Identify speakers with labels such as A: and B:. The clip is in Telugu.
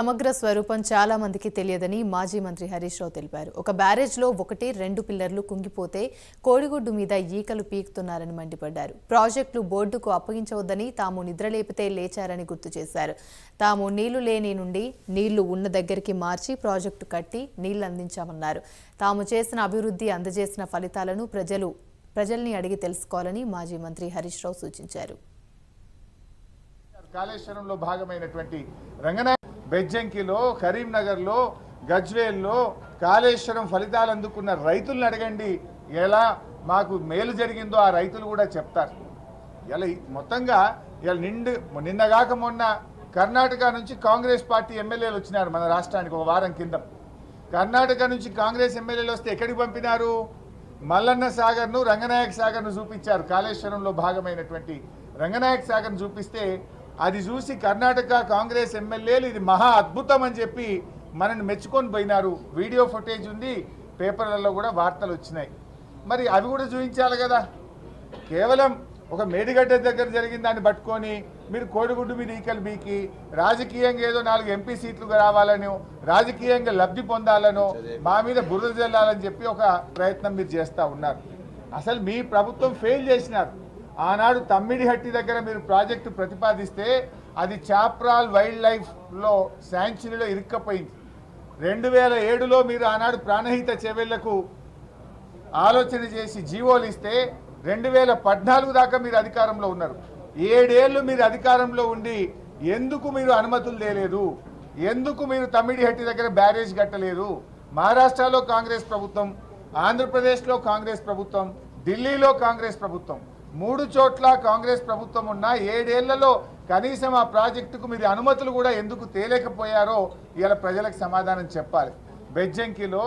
A: సమగ్ర స్వరూపం చాలా మందికి తెలియదని మాజీ మంత్రి హరీష్ రావు తెలిపారు. ఒక బ్యారేజ్లో ఒకటి రెండు పిల్లర్లు కుంగిపోతే కోడిగుడ్డు మీద ఈకలు పీకుతున్నారని మండిపడ్డారు. ప్రాజెక్టులు బోర్డుకు అప్పగించవద్దని తాము నిద్రలేపితే లేచారని గుర్తు చేశారు. తాము నీళ్ళు లేని నుండి నీళ్ళు ఉన్న దగ్గరికి మార్చి ప్రాజెక్టు కట్టి నీళ్ళు అందించామన్నారు. తాము చేసిన అభివృద్ధి అందజేసిన ఫలితాలను ప్రజలు ప్రజల్ని అడిగి తెలుసుకోవాలని మాజీ మంత్రి హరీష్ రావు సూచించారు.
B: కాళేశ్వరంలో భాగమైనటువంటి రంగనా బెజ్జంకిలో కరీంనగర్లో గజ్వేల్లో కాళేశ్వరం ఫలితాలు అందుకున్న రైతులను అడగండి. ఎలా మాకు మేలు జరిగిందో ఆ రైతులు కూడా చెప్తారు. ఇలా మొత్తంగా ఇలా నిండు నిన్నగాక మొన్న కర్ణాటక నుంచి కాంగ్రెస్ పార్టీ ఎమ్మెల్యేలు వచ్చినారు మన రాష్ట్రానికి ఒక వారం కింద. కర్ణాటక నుంచి కాంగ్రెస్ ఎమ్మెల్యేలు వస్తే ఎక్కడికి పంపినారు? మల్లన్న సాగర్ను రంగనాయక సాగర్ను చూపించారు. కాళేశ్వరంలో భాగమైనటువంటి రంగనాయక సాగర్ను చూపిస్తే అది చూసి కర్ణాటక కాంగ్రెస్ ఎమ్మెల్యేలు ఇది మహా అద్భుతం అని చెప్పి మనని మెచ్చుకొని పోయినారు. వీడియో ఫుటేజ్ ఉంది పేపర్లలో కూడా వార్తలు వచ్చినాయి. మరి అవి కూడా చూపించాలి కదా. కేవలం ఒక మేడిగడ్డ దగ్గర జరిగిన దాన్ని పట్టుకొని మీరు కోడిగుడ్డు మీద ఈకలు బీకి రాజకీయంగా ఏదో నాలుగు ఎంపీ సీట్లు రావాలనో రాజకీయంగా లబ్ధి పొందాలనో మా మీద బురద జల్లాలని చెప్పి ఒక ప్రయత్నం మీరు చేస్తూ ఉన్నారు. అసలు మీ ప్రభుత్వం ఫెయిల్ చేసినారు. ఆనాడు తమ్మిడిహట్టి దగ్గర మీరు ప్రాజెక్టు ప్రతిపాదిస్తే అది చాప్రాల్ వైల్డ్ లైఫ్లో శాంచురీలో ఇరుక్కపోయింది. రెండు వేల ఏడులో మీరు ఆనాడు ప్రాణహిత చెవెళ్ళకు ఆలోచన చేసి జీవోలు ఇస్తే రెండు వేల పద్నాలుగు దాకా మీరు అధికారంలో ఉన్నారు. ఏడేళ్ళు మీరు అధికారంలో ఉండి ఎందుకు మీరు అనుమతులు తేలేదు? ఎందుకు మీరు తమ్మిడిహట్టి దగ్గర బ్యారేజ్ కట్టలేదు? మహారాష్ట్రలో కాంగ్రెస్ ప్రభుత్వం ఆంధ్రప్రదేశ్లో కాంగ్రెస్ ప్రభుత్వం ఢిల్లీలో కాంగ్రెస్ ప్రభుత్వం. మూడు చోట్ల కాంగ్రెస్ ప్రభుత్వం ఉన్న ఏడేళ్ళలో కనీసం ఆ ప్రాజెక్టుకు మీరు అనుమతులు కూడా ఎందుకు తేలేకపోయారో ఇలా ప్రజలకు సమాధానం చెప్పాలి. బెజ్జంకిలో